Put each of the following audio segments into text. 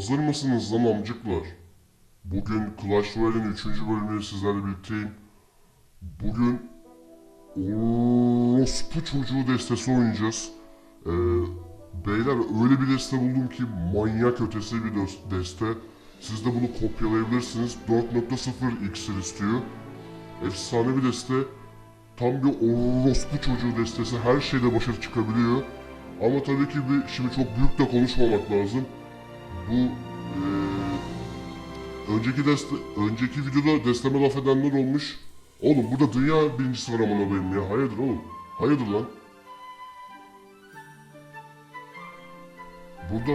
Hazır mısınız lan amcıklar? Bugün Clash Royale'in 3. bölümüyle sizlerle birlikteyim. Bugün orospu çocuğu destesi oynayacağız. Ee, beyler öyle bir deste buldum ki manyak ötesi bir deste. Siz de bunu kopyalayabilirsiniz. 4.0 iksir istiyor. Efsane bir deste. Tam bir orospu çocuğu destesi. Her şeyde başarı çıkabiliyor. Ama tabii ki bir, şimdi çok büyük de konuşmamak lazım. Bu eee, önceki deste, önceki videoda desteme laf edenler olmuş. Oğlum burada dünya birincisi var aman koyayım ya. Hayırdır oğlum? Hayırdır lan? Burada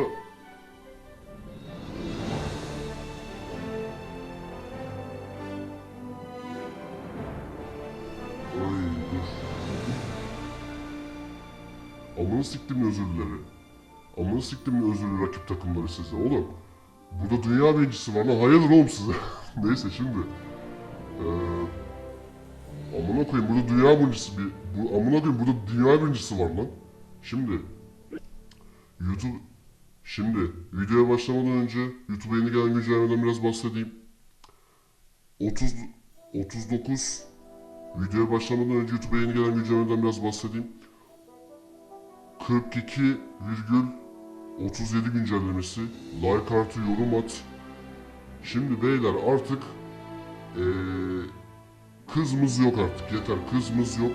Ay dur. Amını siktim Amını siktim özürlü rakip takımları size oğlum. Burada dünya birincisi var lan hayırdır oğlum size. Neyse şimdi. Ee, amına koyayım burada dünya birincisi bir... Bu, amına koyayım burada dünya birincisi var lan. Şimdi. YouTube... Şimdi videoya başlamadan önce YouTube'a yeni gelen güncellemeden biraz bahsedeyim. 30... 39 Videoya başlamadan önce YouTube'a yeni gelen güncellemeden biraz bahsedeyim. 42,37 güncellemesi. Like artı yorum at. Şimdi beyler artık eee kızımız yok artık yeter kızımız yok.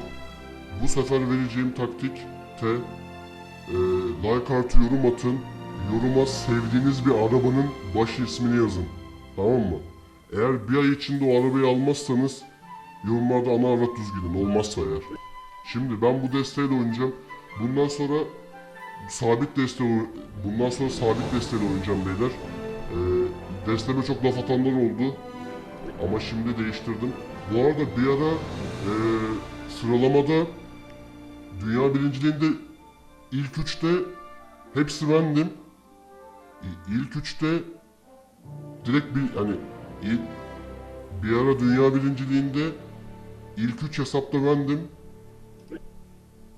Bu sefer vereceğim taktik te eee, like artı yorum atın. Yoruma sevdiğiniz bir arabanın baş ismini yazın. Tamam mı? Eğer bir ay içinde o arabayı almazsanız Yorumlarda ana avrat düz gidin olmazsa eğer. Şimdi ben bu desteğiyle oynayacağım. Bundan sonra sabit deste bundan sonra sabit desteyle oynayacağım beyler. Ee, desteme çok laf atanlar oldu. Ama şimdi değiştirdim. Bu arada bir ara ee, sıralamada dünya birinciliğinde ilk üçte hepsi bendim. İlk üçte direkt bir hani il- bir ara dünya birinciliğinde ilk üç hesapta bendim.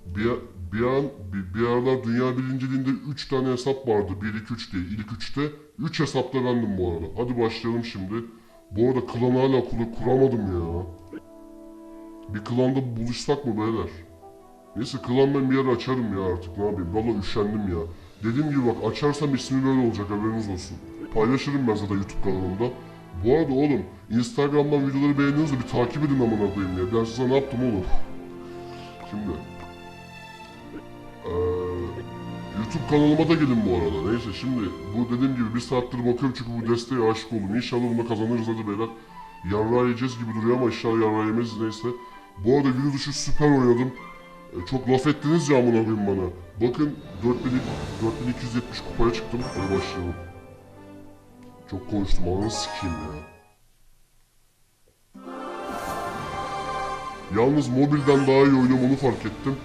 Bir, bir an bir, bir aralar dünya birinciliğinde 3 tane hesap vardı. 1 2 3 diye. İlk 3'te 3 hesapta bendim bu arada. Hadi başlayalım şimdi. Bu arada klan hala kur- kuramadım ya. Bir klanda buluşsak mı beyler? Neyse klan ben bir yer açarım ya artık ne yapayım. Valla üşendim ya. Dediğim gibi bak açarsam ismi böyle olacak haberiniz olsun. Paylaşırım ben zaten YouTube kanalımda. Bu arada oğlum Instagram'dan videoları beğeniyorsanız da bir takip edin amına koyayım ya. Ben size ne yaptım oğlum? Şimdi eee, YouTube kanalıma da gelin bu arada. Neyse şimdi bu dediğim gibi bir saattir bakıyorum çünkü bu desteğe aşık oldum. İnşallah bunu kazanırız hadi beyler. Yarrağı yiyeceğiz gibi duruyor ama inşallah yarrağı yemeyiz neyse. Bu arada video dışı süper oynadım. E, çok laf ettiniz ya amına koyayım bana. Bakın 4000, 4270 kupaya çıktım. Hadi başlayalım. Çok konuştum ananı sikeyim ya. Yalnız mobilden daha iyi oynuyorum onu fark ettim.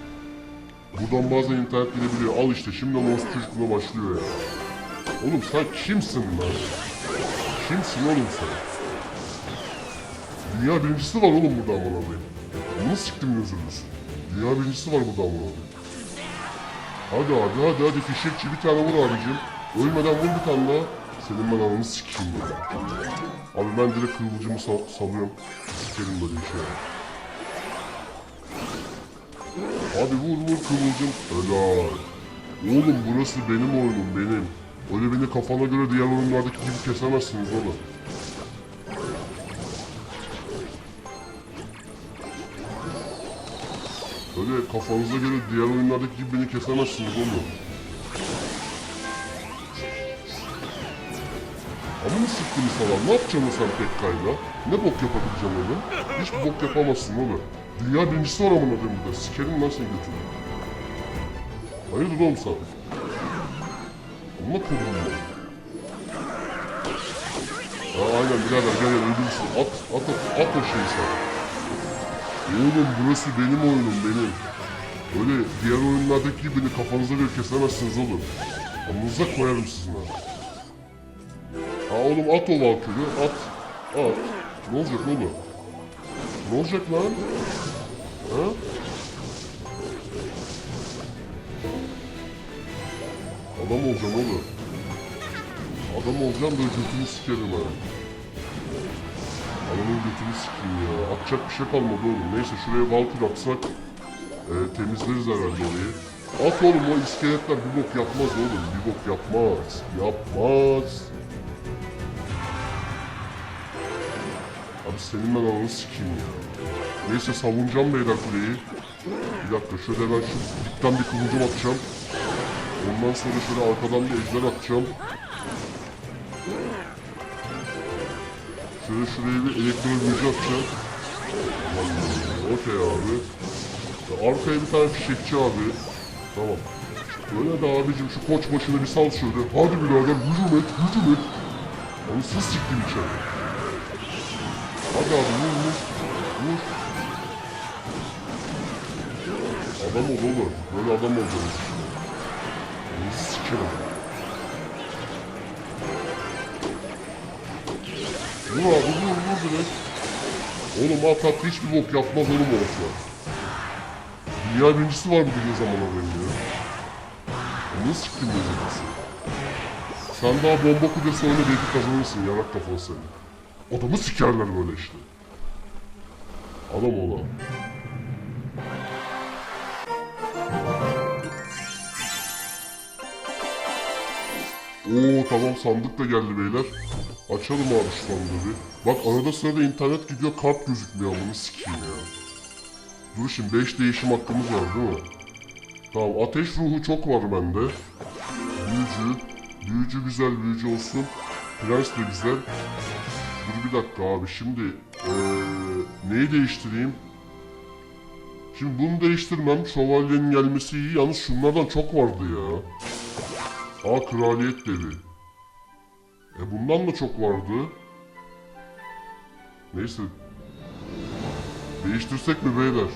Buradan bazen internet gidebiliyor. Al işte şimdi Lost çocukluğuna başlıyor ya. Oğlum sen kimsin lan? Kimsin oğlum sen? Dünya birincisi var oğlum burada amına koyayım. Bunu siktim gözünüz. Dünya birincisi var burada amına koyayım. Hadi abi hadi hadi fişekçi bir tane vur abicim. Ölmeden vur bir tane daha. Senin ben ananı sikeyim ya. Abi ben direkt kıvılcımı sal salıyorum. Sikerim böyle bir şey. Hadi vur vur kıvılcım. Helal. Oğlum burası benim oyunum benim. Öyle beni kafana göre diğer oyunlardaki gibi kesemezsiniz oğlum. Öyle kafanıza göre diğer oyunlardaki gibi beni kesemezsiniz oğlum. Ama ne siktiniz falan? Ne yapacaksın sen Pekka'yla? Ne bok yapabileceksin oğlum? Hiçbir bok yapamazsın oğlum. Dünya birincisi var amına koyayım burada. Sikerim lan seni götürün. Hayırdır oğlum sen? Amma kodum ya. Ha aynen birader gel gel öldürsün. At, at, at, at o şeyi sen. Oğlum burası benim oyunum benim. Öyle diğer oyunlardaki gibi beni kafanıza göre kesemezsiniz oğlum. Amınıza koyarım sizin ha. Ha oğlum at o valkürü at. At. Ne olacak oğlum? Ne olacak lan? Ha? Adam olacağım oğlum. Adam olacağım böyle götünü sikerim ha. Adamın götünü sikeyim ya. Atacak bir şey kalmadı oğlum. Neyse şuraya Valkyrie atsak e, temizleriz herhalde orayı. At oğlum o iskeletler bir bok yapmaz oğlum. Bir bok yapmaz. Yapmaz. Senin ben ananı sikeyim ya. Neyse savunacağım beyler kuleyi. Bir dakika şöyle ben şu dipten bir kılıcım atacağım. Ondan sonra şöyle arkadan bir ejder atacağım. Şöyle şuraya bir elektro büyücü atacağım. Okey abi. Ya arkaya bir tane fişekçi abi. Tamam. Öyle de abicim şu koç başını bir sal şöyle. Hadi birader hücum et, hücum et. Onu sız çıktım içeri. Hadi abi vur vur. Vur. Adam ol oğlum. Böyle adam olacağız işte. Onu sikerim. Vur abi vur vur direkt. Oğlum at at hiçbir bok yapmaz oğlum orası. Dünya birincisi var bu dediğin zaman haberim ya. Onu siktim bezirgisi. Sen daha bomba kudresi oyna belki kazanırsın yarak kafalı seni. Adamı sikerler böyle işte. Adam ola. Oo tamam sandık da geldi beyler. Açalım abi şu sandığı bir. Bak arada sırada internet gidiyor kart gözükmüyor bunu sikeyim ya. Dur şimdi 5 değişim hakkımız var değil mi? Tamam ateş ruhu çok var bende. Büyücü. Büyücü güzel büyücü olsun. Prens de güzel. Dur bir dakika abi şimdi eee, neyi değiştireyim? Şimdi bunu değiştirmem. Şövalyenin gelmesi iyi. Yalnız şunlardan çok vardı ya. Aa kraliyet devi. E bundan da çok vardı. Neyse. Değiştirsek mi beyler?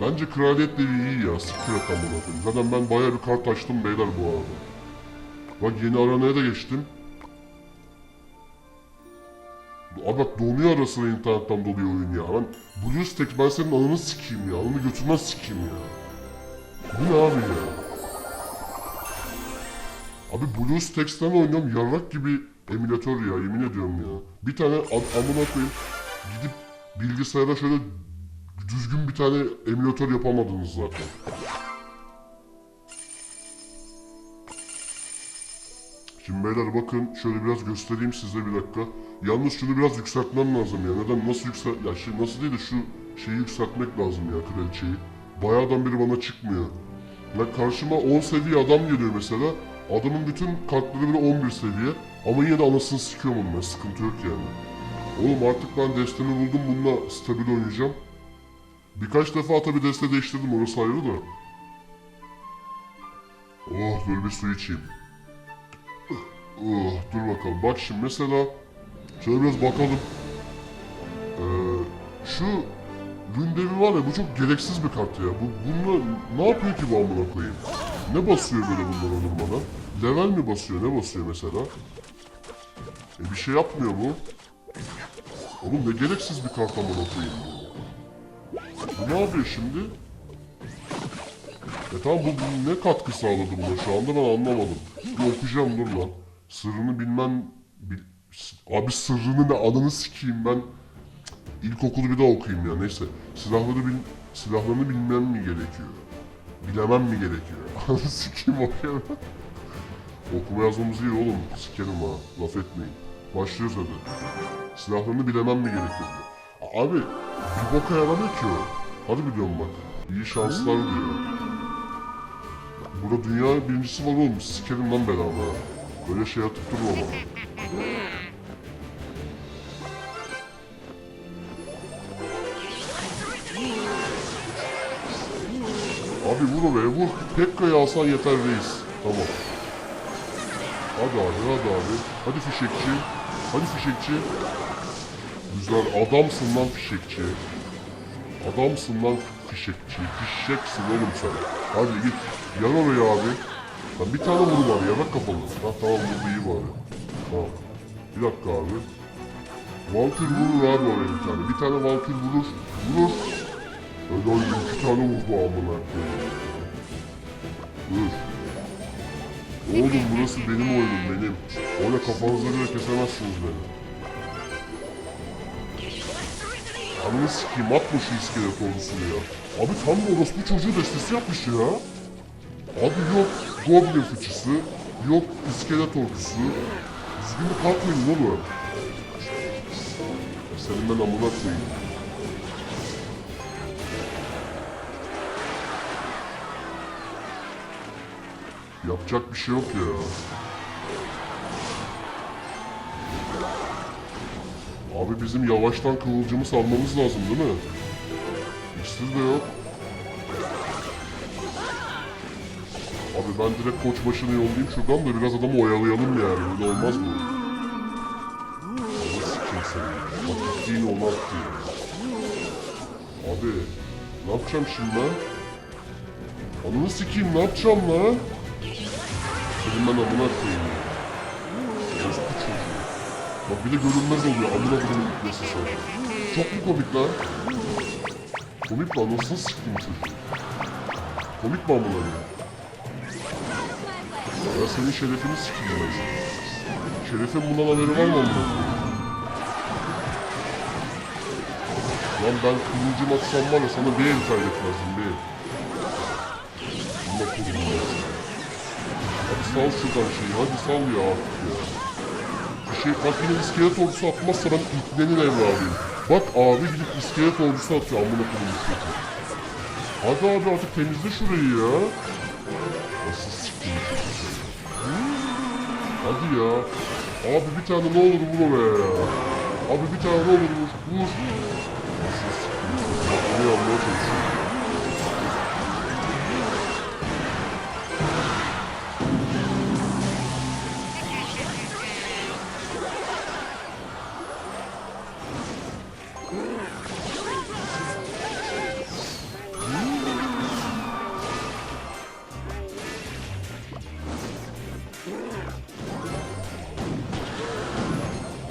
Bence kraliyet devi iyi ya. Siktir et. Zaten ben bayağı bir kart açtım beyler bu arada. Bak yeni aranaya da geçtim. Bak donuyor arasına internetten doluyor oyun ya. Ben BlueStack ben senin ananı sikeyim ya. Ananı götünden sikeyim ya. Bu ne abi ya? Abi BlueStacks'ten oynuyorum yarrak gibi emülatör ya yemin ediyorum ya. Bir tane ad- amına koyayım gidip bilgisayara şöyle düzgün bir tane emülatör yapamadınız zaten. Şimdi beyler bakın şöyle biraz göstereyim size bir dakika. Yalnız şunu biraz yükseltmem lazım ya. Neden nasıl yüksel... Ya şey nasıl değil de şu şeyi yükseltmek lazım ya kraliçeyi. Bayağıdan beri bana çıkmıyor. Ya karşıma 10 seviye adam geliyor mesela. Adamın bütün kartları bile 11 seviye. Ama yine de anasını sikiyorum onun ben. Sıkıntı yok yani. Oğlum artık ben destemi buldum. Bununla stabil oynayacağım. Birkaç defa tabi deste değiştirdim orası ayrı da. Oh böyle bir su içeyim. Oh, dur bakalım. Bak şimdi mesela şöyle biraz bakalım. Ee, şu Ründevi var ya bu çok gereksiz bir kart ya. Bu bununla ne yapıyor ki bu amına koyayım? Ne basıyor böyle bunlar olur bana? Level mi basıyor? Ne basıyor mesela? E bir şey yapmıyor mu? Oğlum ne gereksiz bir kart amına koyayım bu. Bu ne yapıyor şimdi? E tamam bu, bu ne katkı sağladı buna şu anda ben anlamadım. Bir okuyacağım dur lan. Sırrını bilmem... Bil, abi sırrını ne ananı sikeyim ben. İlkokulu bir daha okuyayım ya neyse. Silahları bil, silahlarını bilmem mi gerekiyor? Bilemem mi gerekiyor? Ananı sikeyim okuyamam. Okuma yazmamız iyi oğlum. Sikerim ha. Laf etmeyin. Başlıyoruz hadi. Silahlarını bilemem mi gerekiyor? Abi bir boka yaramıyor ki o. Hadi biliyorum bak. İyi şanslar diyor. Burada dünya birincisi var oğlum. Sikerim lan bedava. Böyle şey atıp durma bana. Abi vur oraya vur. Pekka'yı alsan yeter reis. Tamam. Hadi abi hadi abi. Hadi fişekçi. Hadi fişekçi. Güzel adamsın lan fişekçi. Adamsın lan fişekçi. Fişeksin oğlum sen. Hadi git. Yan oraya abi. Lan bir tane vur var yanak kafalı. Ha tamam vurdu iyi bari. Tamam. Bir dakika abi. Valkyr vurur abi oraya bir tane. Bir tane Valkyr vurur. Vurur. Öyle iki tane vurdu amına koyayım. Oğlum burası benim oyunum benim. Öyle kafanızda göre kesemezsiniz beni. Ananı sikeyim atma şu iskelet ordusunu ya. Abi tam da orospu çocuğu destesi yapmış ya. Abi yok Goblin fıçısı, yok iskelet ordusu. Düzgün bir kalkmayın oğlum. Senin ben amına koyayım. Yapacak bir şey yok ya. Abi bizim yavaştan kıvılcımı salmamız lazım değil mi? İşsiz de yok. Abi ben direkt koç başını yollayayım şuradan da biraz adamı oyalayalım yani. Öyle olmaz mı? Abi sikeyim seni. Bak gittiğin olmaz ki. Abi ne yapacağım şimdi ben? Ananı sikeyim ne yapacağım lan? Senin ben amına koyayım. Orospu çocuğu. Bak bir de görünmez oluyor amına koyayım yüklesi sonra. Çok mu komik lan? Komik lan nasıl siktim çocuğu? Komik mi amına koyayım? Ya senin şerefini ben. Şerefin bundan haberi var mı koyayım? Lan ben kılıcım atsam var ya sana bir el kaybetmezdim bir el. Koyayım ya. Hadi sal şuradan şeyi, hadi sal ya artık ya. Bir şey, bak iskelet ordusu atmazsa ben iplenin evladıyım. Bak abi gidip iskelet ordusu atıyor amına koyayım çocuk. Hadi abi artık temizle şurayı ya. Hadi ya. Abi bir tane ne olur vur oraya ya. Abi bir tane ne olur vur. Vur. Bak bunu yapmaya çalışıyorum.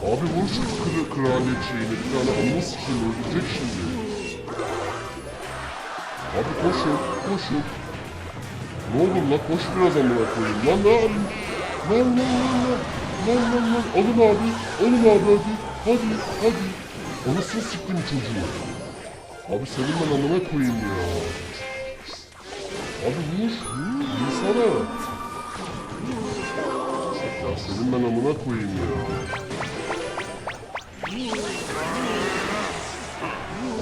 Abi vur şu kır, kraliyet şeyini bir tane anını sikeyim öldürecek şimdi. Abi koşun, koşun. Ne olur la koş biraz amına koyayım. Lan lan. Lan lan lan lan. Lan lan lan. Alın abi. Alın abi hadi. Hadi hadi. Anasını siktim çocuğu. Abi senin ben amına koyayım ya. Abi vur. Vursana. Ya senin ben amına koyayım ya.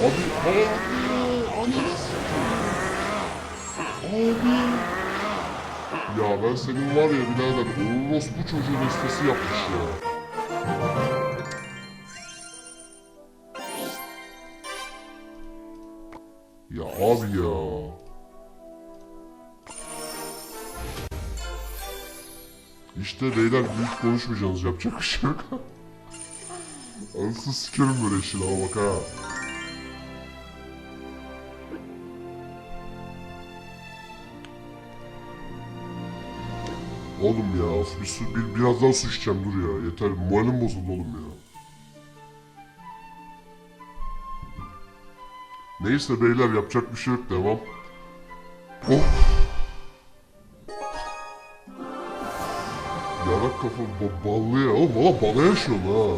Abi, ananı Abi. Ya ben senin var ya birader orospu çocuğu destesi yapmış ya. Ya abi ya. İşte beyler büyük konuşmayacaksınız yapacak bir şey yok. Anasını sikerim böyle işin ama bak ha. Oğlum ya of bir, su, bir biraz daha su içeceğim dur ya yeter moralim bozuldu oğlum ya. Neyse beyler yapacak bir şey yok devam. Of. Yarak kafa ba ballı ya oğlum valla bala yaşıyorum ha.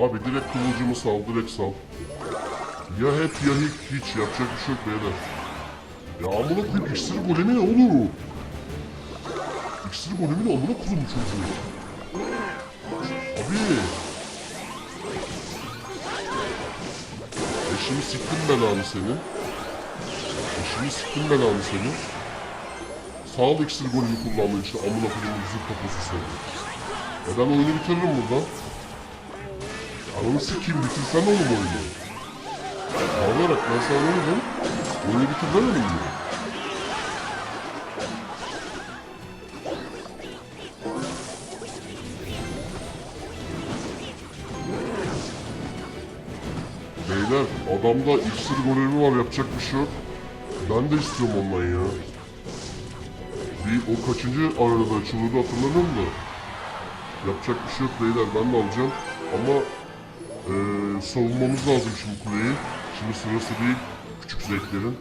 Abi direkt kılıcımı sal, direkt sal. Ya hep ya hiç, hiç yapacak bir şey yok beyler. Ya amına koyayım iksir golemi ne oğlum? İksir golemi ne amına koyayım çocuğu? Abi. Eşimi siktim belanı seni. Eşimi siktim belanı seni. Sağ ol iksir golünü kullandığın için amına koyayım zırt kafası seni. E ben oyunu bitiririm buradan. Ananı sikeyim bitirsen oğlum oyunu. Ağlayarak ben sana ne dedim? Oyunu bitir demedim mi? Beyler adamda iksir görevi var yapacak bir şey yok. Ben de istiyorum ondan ya. Bir o kaçıncı arada açılıyordu hatırlamıyorum da. Yapacak bir şey yok beyler ben de alacağım. Ama eee, savunmamız lazım şimdi kuleyi. Şimdi sırası değil küçük zevklerin.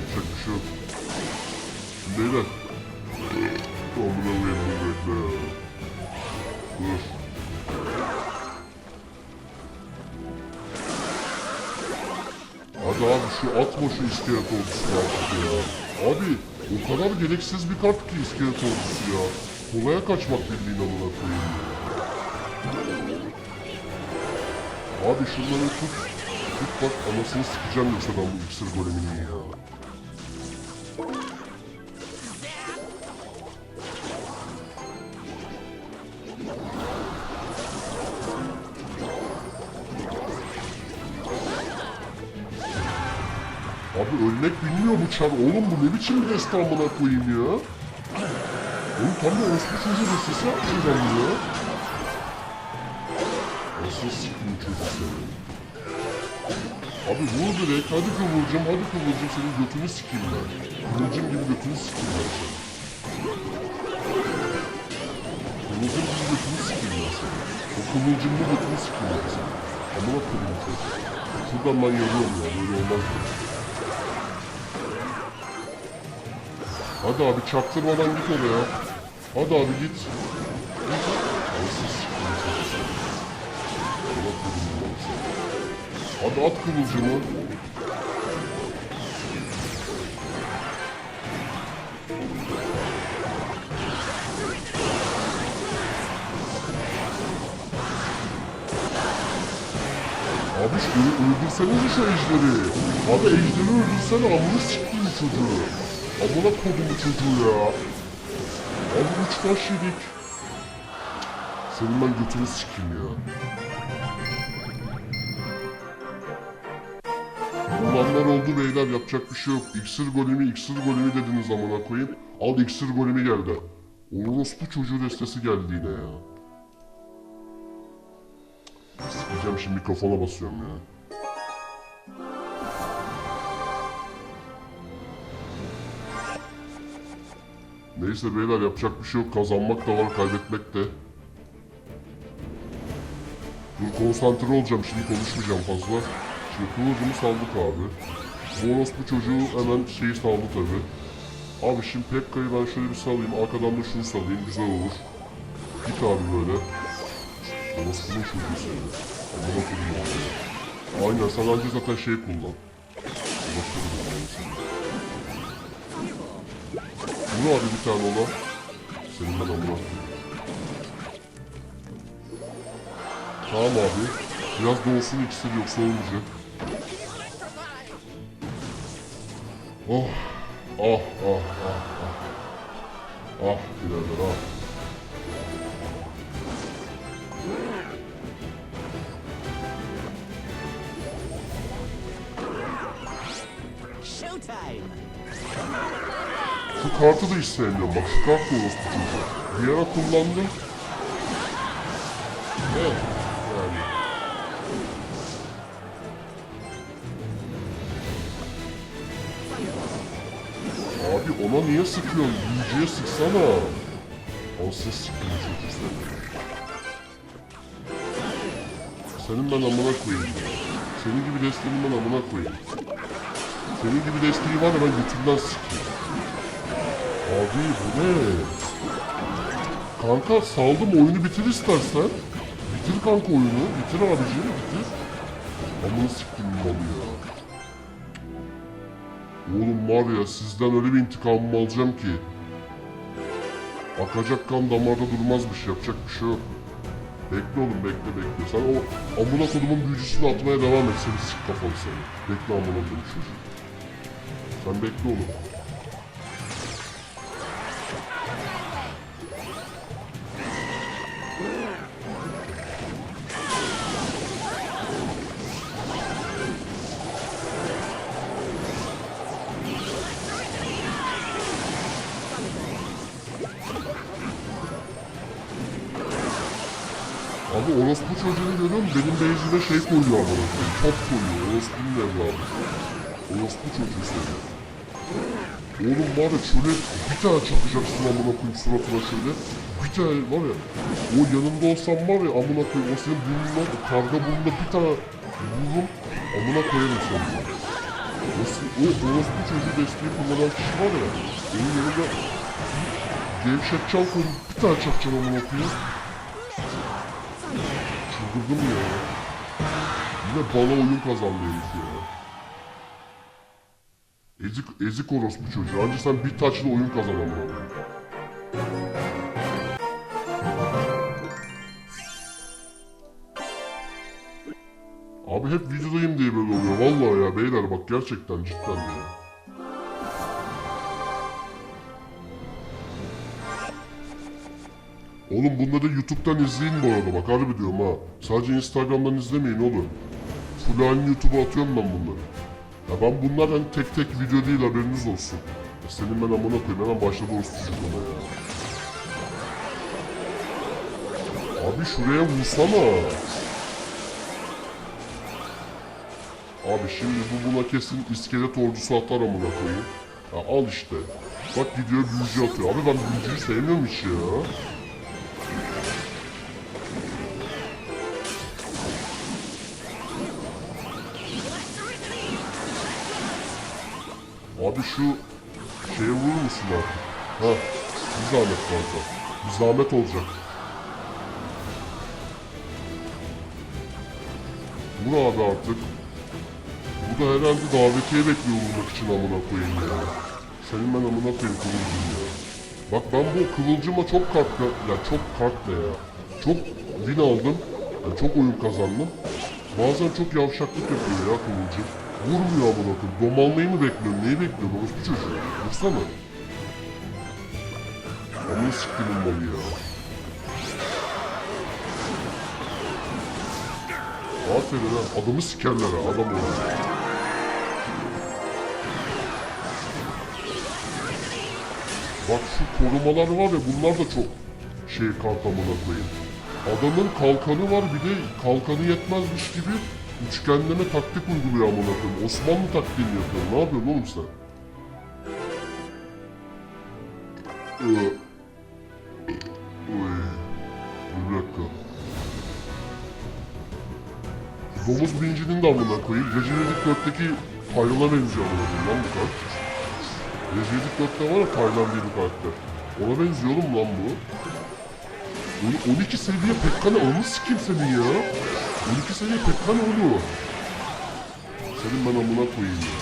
yapacak bir şey yok. Şimdi beyler. Amına koyayım dur bekle. Dur. Hadi abi şu atma şu iskelet ordusu artık ya. Abi o kadar gereksiz bir kart ki iskelet ordusu ya. Kolaya kaçmak bildiğin amına koyayım ya. Abi şunları tut. Tut bak anasını sikeceğim yoksa ben bu iksir goleminin ya. Abi ölmek bilmiyor bu çar. Oğlum bu ne biçim bir destan buna koyayım ya? Oğlum tam da orospu çocuğu ben bunu ya. Abi vur direkt. Hadi kıvılcım, hadi kıvılcım. Senin götünü sikeyim ben. Kıvılcım gibi götünü sikeyim ben seni. Kıvılcım gibi götünü sikeyim ben seni. O kıvılcımlı götünü sikeyim ben seni. Amına koyayım seni. Şuradan ben yarıyorum ya. Böyle olmaz mı? Hadi abi çaktırmadan git oraya. Hadi abi git. Hadi at kıvılcımı. Abi şu ö- öldürsenize şu ejderi. Abi ejderi öldürsene amına siktiğim çocuğu. Amına kodumu çocuğu ya. Abi üç taş yedik. Senin ben götünü sikeyim ya. Olanlar oldu beyler yapacak bir şey yok. İksir golemi iksir golemi dediniz amına koyayım. Al iksir golemi geldi. Orospu çocuğu destesi geldi yine ya. Sikeceğim şimdi mikrofona basıyorum ya. Neyse beyler yapacak bir şey yok. Kazanmak da var, kaybetmek de. Dur konsantre olacağım şimdi konuşmayacağım fazla. Şimdi kıvılcımı saldık abi. Bonus bu çocuğu hemen şeyi saldı tabi. Abi şimdi Pekka'yı ben şöyle bir salayım. Arkadan da şunu salayım. Güzel olur. Git abi böyle. Bonus bunun çocuğu. Amına koyayım abi. Aynen sen anca zaten şey kullan. Kullan seni. Vur abi bir tane ona. Senin ben amına. Tamam abi. Biraz doğsun iksir yoksa olmayacak. Oh. Ah ah ah ah. Ah birader ah. Şu kartı da hiç sevmiyorum bak şu kart da çocuğu. Bir ara kullandım. Ona niye sıkıyorsun? Büyücüye sıksana. Olsun sıkıyor çocuk seni. Senin ben amına koyayım. Senin gibi desteğini ben amına koyayım. Senin gibi desteği var ya ben götümden sikeyim. Abi bu ne? Kanka saldım oyunu bitir istersen. Bitir kanka oyunu. Bitir abiciğim bitir. Amına siktim malı ya. Var ya sizden öyle bir intikamımı alacağım ki. Akacak kan damarda durmazmış yapacak bir şey yok. Bekle oğlum bekle bekle. Sen o amına kodumun büyücüsünü atmaya devam et seni sik kafalı seni. Bekle amına kodum çocuğu. Sen bekle oğlum. Benim base'ime şey koyuyor ama. Top koyuyor. Orospu'nun evladı. Orospu çocuğu seni. Oğlum var ya şöyle bir tane çakacaksın amına koyayım suratına şöyle. Bir tane var ya. O yanında olsam var ya amına koyayım. O senin burnuna, karga burnuna bir tane vururum. Amına koyarım seni. Si- o orospu çocuğu desteği kullanan kişi var ya. Benim yanımda çal koyup bir tane çakacağım onu okuyayım. Çıldırdım ya. Yine bana oyun kazandı herif ya. Ezik, ezik orospu çocuğu. Anca sen bir taçla oyun kazanamıyorsun. Abi hep videodayım diye böyle oluyor. Vallahi ya beyler bak gerçekten cidden ya. Oğlum bunları YouTube'dan izleyin bu arada bak harbi diyorum ha. Sadece Instagram'dan izlemeyin oğlum. Full halini YouTube'a atıyorum ben bunları. Ya ben bunlar hani tek tek video değil haberiniz olsun. Ya senin ben amına koyayım hemen başladı orası çocukluğuna ya. Abi şuraya vursana. Abi şimdi bu buna kesin iskelet ordusu atar amına koyayım. Ya al işte. Bak gidiyor büyücü atıyor. Abi ben büyücüyü sevmiyorum hiç ya. Şu şeye vurur musun artık? Ha, bir zahmet kanka. Bir zahmet olacak. Vur abi artık. Bu da herhalde davetiye bekliyor vurmak için amına koyayım ya. Senin ben amına koyayım kıvılcım ya. Bak ben bu kıvılcıma çok kart ya çok kart ne ya. Çok win aldım. Yani çok oyun kazandım. Bazen çok yavşaklık yapıyor ya kıvılcım. Vurmuyor amına koyayım. Domalmayı mı bekliyorsun? Neyi bekliyorsun? Orospu çocuğu. Vursana. Amına siktirin malı ya. Aferin ha. Adamı sikerler ha. Adam olur. Bak şu korumalar var ya bunlar da çok şey kalkamına koyayım. Adamın kalkanı var bir de kalkanı yetmezmiş gibi üçgenleme taktik uyguluyor amına koyayım. Osmanlı taktiğini yapıyor. Ne yapıyorsun oğlum sen? Ee. Bir dakika. Domuz bincinin de amına koyayım. Resident 4'teki Taylan'a benziyor amına koyayım lan bu kart. Resident 4'te var ya Taylan diye bir karakter. Ona benziyor oğlum lan bu. On- 12 seviye Pekkan'ı anı sikeyim senin ya. 12 seviye Pekkan oluyor. Senin ben amına koyayım ya.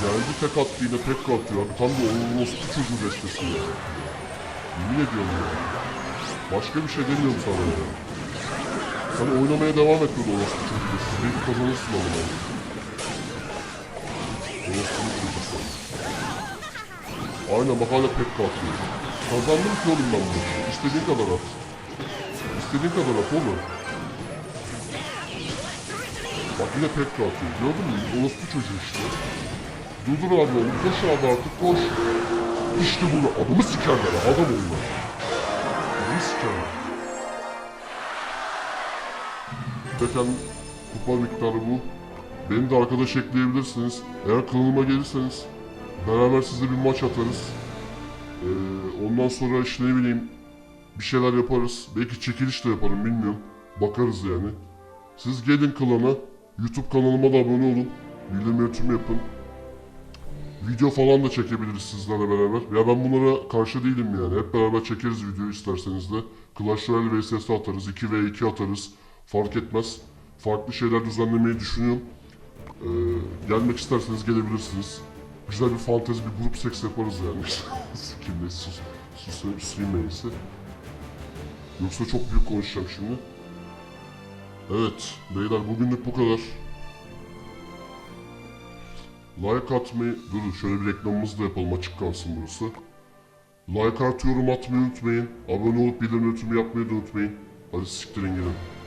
Geldi tek attı yine tek atıyor abi. Tam da orospu çocuğu destesi ya. Yemin ediyorum ya. Başka bir şey demiyorum sana ya. Sen oynamaya devam et böyle orospu çocuğu destesi. Belki kazanırsın onu. Orospu çocuğu sen. Aynen bak hala pek atıyor. Kazandım ki oğlum ben bunu. İstediğin kadar at. İstediğin kadar at oğlum. Bak yine pek atıyor. Gördün mü? Orospu çocuğu işte. Durdur abi oğlum. Koş abi artık koş. İşte bunu. Adamı sikerler. Adam onlar. Adamı sikerler. Zaten kupa miktarı bu. Beni de arkadaş ekleyebilirsiniz. Eğer kanalıma gelirseniz beraber sizle bir maç atarız. Ee, ondan sonra işte ne bileyim bir şeyler yaparız. Belki çekiliş de yaparım bilmiyorum. Bakarız yani. Siz gelin klana. YouTube kanalıma da abone olun. Bildirim yönetimi yapın. Video falan da çekebiliriz sizlerle beraber. Ya ben bunlara karşı değilim yani. Hep beraber çekeriz videoyu isterseniz de. Clash Royale vs atarız. 2v2 atarız. Fark etmez. Farklı şeyler düzenlemeyi düşünüyorum. Ee, gelmek isterseniz gelebilirsiniz. Güzel bir fantezi bir grup seks yaparız yani. Kimle sus, en iyisi. Yoksa çok büyük konuşacağım şimdi. Evet beyler bugünlük bu kadar. Like atmayı, dur şöyle bir reklamımızı da yapalım açık kalsın burası. Like artı yorum atmayı unutmayın. Abone olup bildirim ötümü yapmayı da unutmayın. Hadi siktirin gidin.